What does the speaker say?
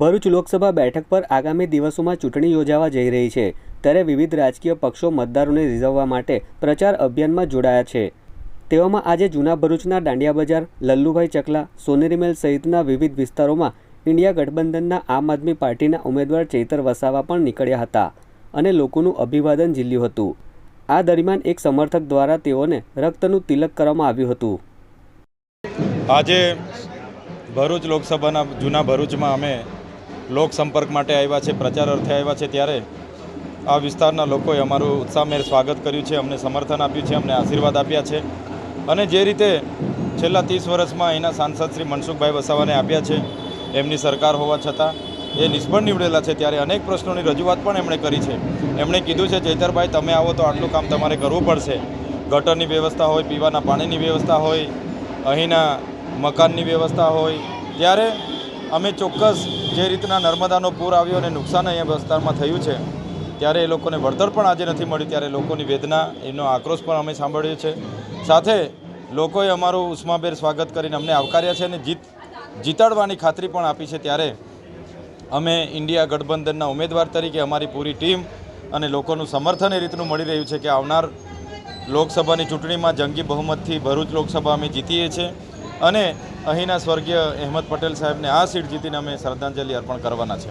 ભરૂચ લોકસભા બેઠક પર આગામી દિવસોમાં ચૂંટણી યોજાવા જઈ રહી છે. ત્યારે વિવિધ રાજકીય પક્ષો મતદારોને રીઝવવા માટે પ્રચાર અભિયાનમાં જોડાયા છે. તેવામાં આજે જૂના ભરૂચના દાંડિયા બજાર, લલ્લુભાઈ ચકલા, સોનેરી મેલ સહિતના વિવિધ વિસ્તારોમાં ઇન્ડિયા ગઠબંધનના આમ આદમી પાર્ટીના ઉમેદવાર ચૈતર વસાવા પણ નીકળ્યા હતા અને લોકોનું અભિવાદન ઝીલ્યું હતું. આ દરમિયાન એક સમર્થક દ્વારા તેઓને રક્તનું તિલક કરવામાં આવ્યું હતું. આજે ભરૂચ લોકસભાના જૂના ભરૂચમાં અમે લોક સંપર્ક માટે આવ્યા છે, પ્રચાર અર્થે આવ્યા છે ત્યારે આ વિસ્તારના લોકોએ અમારું ઉત્સાહમેર સ્વાગત કર્યું છે, અમને સમર્થન આપ્યું છે, અમને આશીર્વાદ આપ્યા છે. અને જે રીતે છેલ્લા ત્રીસ વર્ષમાં અહીંના સાંસદ શ્રી મનસુખભાઈ વસાવાને આપ્યા છે, એમની સરકાર હોવા છતાં એ નિષ્ફળ નીવડેલા છે ત્યારે અનેક પ્રશ્નોની રજૂઆત પણ એમણે કરી છે. એમણે કીધું છે જેતરભાઈ તમે આવો તો આટલું કામ તમારે કરવું પડશે. ગટરની વ્યવસ્થા હોય, પીવાના પાણીની વ્યવસ્થા હોય, અહીંના મકાનની વ્યવસ્થા હોય. ત્યારે અમે ચોક્કસ જે રીતના નર્મદાનો પૂર આવ્યો અને નુકસાન અહીંયા વિસ્તારમાં થયું છે, ત્યારે એ લોકોને વળતર પણ આજે નથી મળ્યું, ત્યારે લોકોની વેદના, એનો આક્રોશ પણ અમે સાંભળ્યો છે. સાથે લોકોએ અમારું ઉષ્માભેર સ્વાગત કરીને અમને આવકાર્યા છે અને જીત, જીતાડવાની ખાતરી પણ આપી છે, ત્યારે અમે ઇન્ડિયા ગઠબંધનના ઉમેદવાર તરીકે અમારી પૂરી ટીમ અને લોકોનું સમર્થન એ રીતનું મળી રહ્યું છે કે આવનાર લોકસભાની ચૂંટણીમાં જંગી બહુમતથી ભરૂચ લોકસભા અમે જીતીએ છીએ. અને અહીંના સ્વર્ગીય અહેમદ પટેલ સાહેબને આ સીટ જીતીને અમે શ્રદ્ધાંજલિ અર્પણ કરવાના છે.